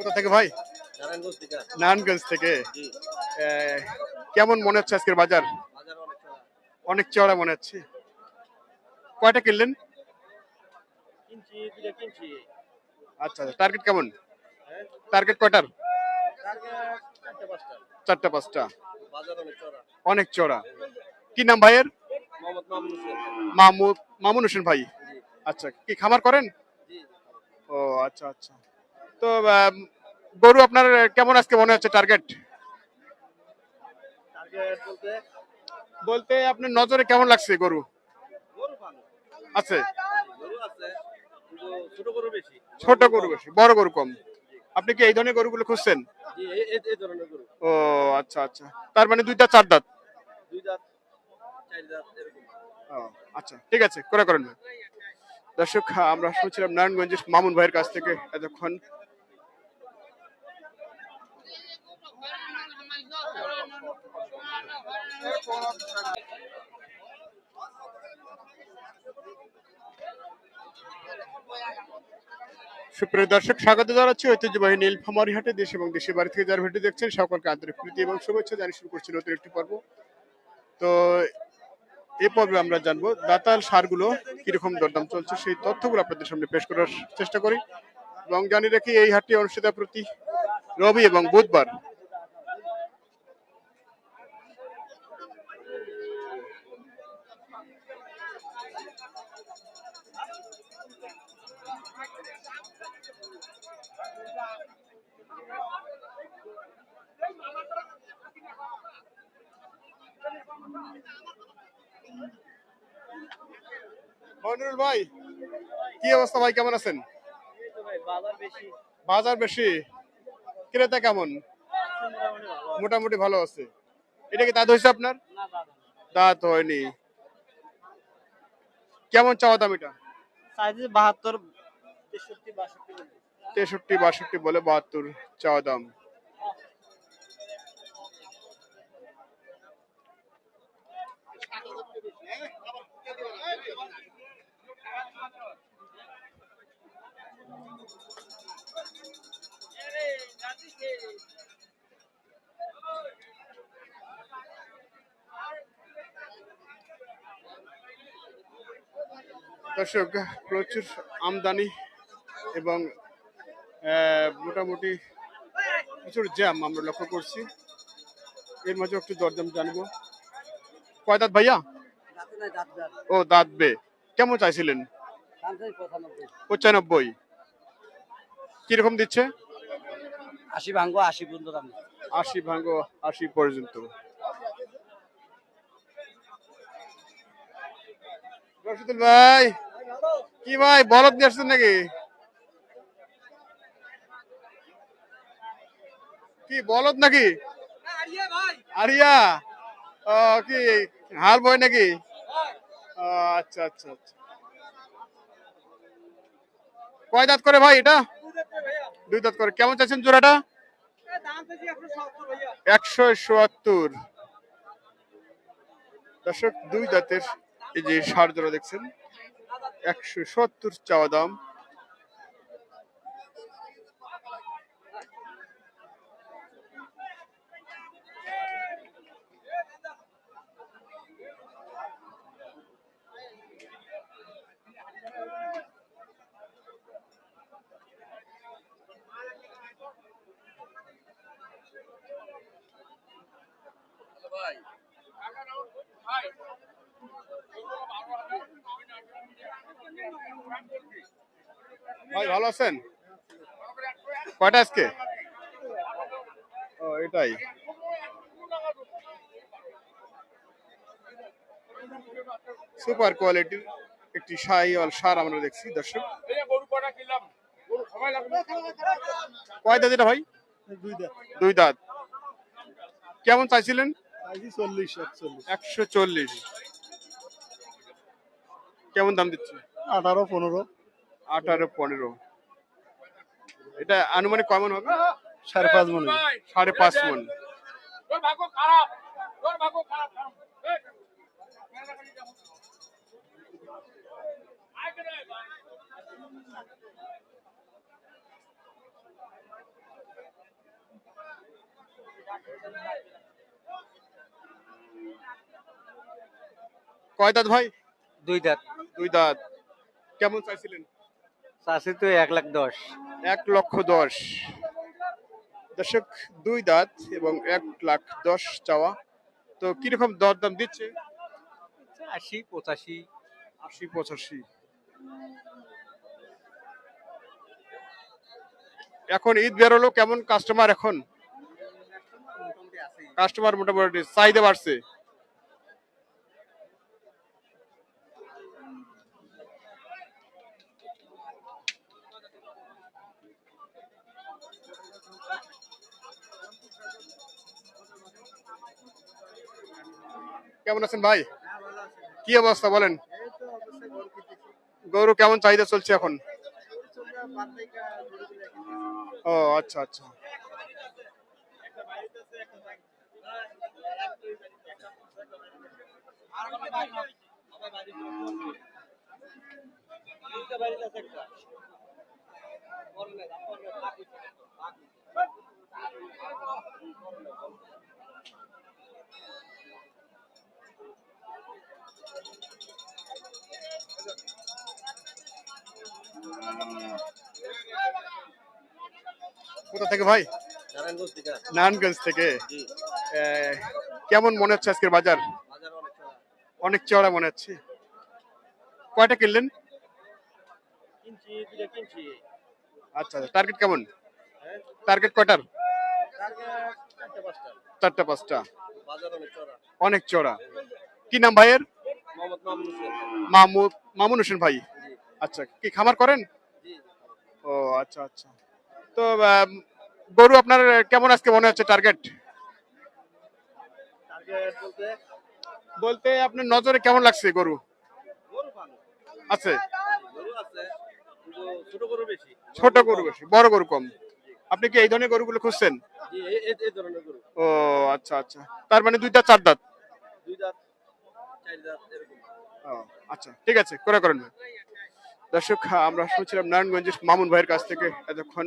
কোথা থেকে ভাই? নারায়ণগঞ্জ থেকে। কেমন মনে হচ্ছে আজকের বাজার? অনেক চড়া। মনে হচ্ছে। কয়টা কিনলেন? কিনছি আচ্ছা টার্গেট কেমন? হ্যাঁ? টার্গেট কয়টার? চারটে পাঁচটা। অনেক চড়া। কি নাম ভাইয়ের? মামুন হোসেন। ভাই। আচ্ছা কি খামার করেন? ও আচ্ছা আচ্ছা। তো গরু আপনার কেমন আজকে মনে হচ্ছে টার্গেট বলতে? আপনার নজরে কেমন লাগছে গরু? আছে? ছোট গরু বেশি। বড় গরু কম। আপনি কি এই ধরনের গরুগুলো খুঁজছেন? ও আচ্ছা আচ্ছা। তার মানে দুইটা চার দাঁত? আচ্ছা ঠিক আছে করে করেন। দর্শক আমরা শুনছিলাম নারায়ণগঞ্জের মামুন ভাইয়ের কাছ থেকে এতক্ষণ। সুপ্রিয় দর্শক, স্বাগত জানাচ্ছি ঐতিহ্যবাহী নীলফামারী হাটে। দেশ এবং দেশের বাড়ি থেকে যারা ভিডিও দেখছেন, সকলকে আন্তরিক প্রীতি এবং শুভেচ্ছা। জানিয়ে শুরু করছি নতুন একটি পর্ব। তো এই পর্বে আমরা জানব দাতাল সারগুলো কীরকম দরদাম চলছে, সেই তথ্যগুলো আপনাদের সামনে পেশ করার চেষ্টা করি। এবং জানি রাখি, এই হাটটি অনুষ্ঠিত প্রতি রবি এবং বুধবার ভাই কি অবস্থা ভাই? কেমন আছেন? বাজার বেশি। ক্রেতা কেমন? মোটামুটি ভালো আছে। এটা কি দাঁত হয়েছে আপনার? দাঁত হয়নি। কেমন চাওয়া দাম এটা? বাহাত্তর তেষট্টি বাষট্টি বলে বাহাত্তর চাওয়া দাম। দর্শক প্রচুর আমদানি এবং মোটামুটি প্রচুর জ্যাম আমরা লক্ষ্য করছি। এর মাঝে একটু দরদাম জানব। কয় দাঁত ভাইয়া? ও দাঁত বে। কেমন চাইছিলেন? পঁচানব্বই। কীরকম দিচ্ছে? আশি ভাঙ্গ আশি পর্যন্ত দাম। আশি ভাঙ্গ আশি পর্যন্ত। রশিদুল ভাই কি ভাই বলদ নিয়ে আসছেন নাকি? কি বলদ নাকি? আরিয়া ও কি হাল বয় নাকি? আচ্ছা আচ্ছা আচ্ছা। কয় দাঁত করে ভাই এটা? দুই দাঁত করে। কেমন চাইছেন জোড়াটা? একশো চুয়াত্তর দর্শক, দুই দাঁতের এই যে সার জোড়া দেখছেন, একশো সত্তর চাওয়া দাম। ভাই। ভালো আছেন? কয়টা আজকে? ও এটাই। সুপার কোয়ালিটির একটি শাহিওয়াল সার আমরা দেখছি দর্শক। কয় দাঁত এটা ভাই? দুই দাঁত। কেমন চাইছিলেন? একশো চল্লিশ। কেমন দাম দিচ্ছে? আঠারো পনেরো। আঠারো পনেরো। এটা আনুমানিক কেমন হবে? সাড়ে পাঁচ মনে। সাড়ে পাঁচ মন। কয় দাঁত ভাই? দুই দাঁত। দুই দাঁত। কেমন চাইছিলেন? চাষি তো এক লাখ দশ। এক লক্ষ দশ। দর্শক দুই দাঁত এবং এক লাখ দশ চাওয়া। তো কীরকম দর দাম দিচ্ছে? আশি পঁচাশি। আশি পঁচাশি। এখন ঈদ বেরোলো কেমন কাস্টমার এখন? কাস্টমার মোটামুটি চাহিদা বাড়ছে। কেমন আছেন ভাই? কি অবস্থা বলেন? গরু কেমন চাহিদা চলছে এখন? ও আচ্ছা আচ্ছা। কোথা থেকে ভাই? নারায়ণগঞ্জ থেকে। নারায়ণগঞ্জ থেকে। আহ, কেমন মনে হচ্ছে আজকের বাজার? অনেক চড়া মনে হচ্ছে। কয়টা কিনলেন? কিনছি আচ্ছা। টার্গেট কেমন? টার্গেট কয়টার? চারটে পাঁচটা। অনেক চড়া। কি নাম ভাইয়ের? মামুন হোসেন ভাই। আচ্ছা কি খামার করেন? ও আচ্ছা আচ্ছা। তো গরু আপনার কেমন আজকে মনে হচ্ছে টার্গেট? বলতে আপনার নজরে কেমন লাগছে গরু? আছে? ছোট গরু বেশি, বড় গরু কম। আপনি কি এই ধরনের গরুগুলো খুঁজছেন? ও আচ্ছা আচ্ছা। তার মানে দুই দাঁত চার দাঁত? আচ্ছা ঠিক আছে, করে করেন। দর্শক, আমরা শুনছিলাম নারায়ণগঞ্জের মামুন ভাইয়ের কাছ থেকে এতক্ষণ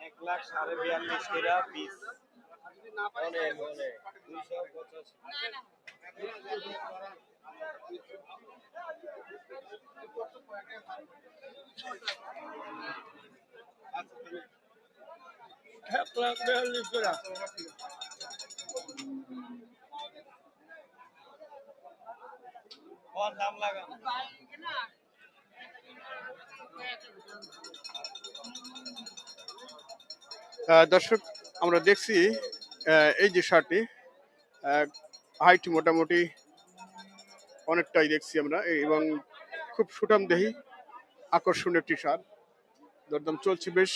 এক লাখ সাড়ে বিয়াল্লিশ টাকা পিস অনেক অনেক দুইশো পঁচাশি এক লাখ বিয়াল্লিশ টাকা। কম দাম লাগা দর্শক, আমরা দেখছি এই যে শার্টটি হাইট মোটামুটি অনেকটাই দেখছি আমরা, এবং খুব সুটাম দেহি আকর্ষণীয় একটি শার্ট দরদাম চলছে বেশ।